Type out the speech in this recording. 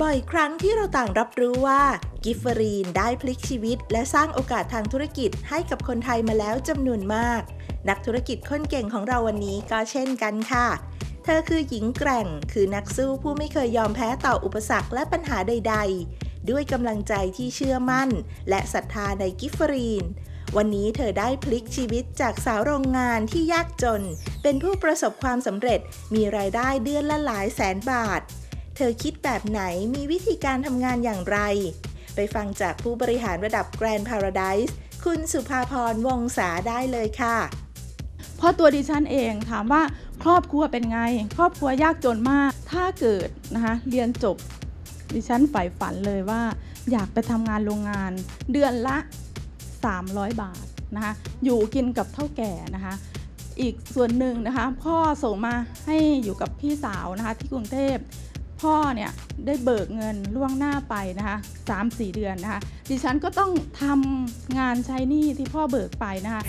บ่อยครั้งที่เราต่างรับรู้ว่ากิฟเฟอรีนได้พลิกชีวิต และสร้างโอกาสทางธุรกิจให้กับคนไทยมาแล้วจำนวนมาก นักธุรกิจคนเก่งของเราวันนี้ก็เช่นกันค่ะ เธอคือหญิงแกร่ง คือนักสู้ผู้ไม่เคยยอมแพ้ต่ออุปสรรคและปัญหาใด ๆ ด้วยกำลังใจที่เชื่อมั่น และศรัทธาในกิฟเฟอรีนวันนี้เธอได้พลิกชีวิตจากสาวโรงงานที่ยากจน เป็นผู้ประสบความสำเร็จมีรายได้เดือนละหลายแสนบาท เธอคิดแบบไหนมีวิธีการทำงานอย่างไร ไปฟังจากผู้บริหารระดับ Grand Paradise คุณสุภาพรวงศาได้เลยค่ะเพราะตัวดิฉันเองถามว่าครอบครัวเป็นไง ครอบครัวยากจนมาก ถ้าเกิดนะคะเรียนจบ ดิฉันใฝ่ฝันเลยว่า อยากไปทำงานโรงงาน เดือนละ 300 บาทนะคะอยู่กินกับเท่าแก่นะคะอีกส่วนหนึ่งนะคะพ่อส่งมาให้อยู่กับพี่สาวนะคะที่กรุงเทพ พ่อเนี่ยได้เบิกเงินล่วงหน้าไปนะคะสามสี่เดือนนะคะ ดิฉันก็ต้องทำงานใช้หนี้ที่พ่อเบิกไปนะคะ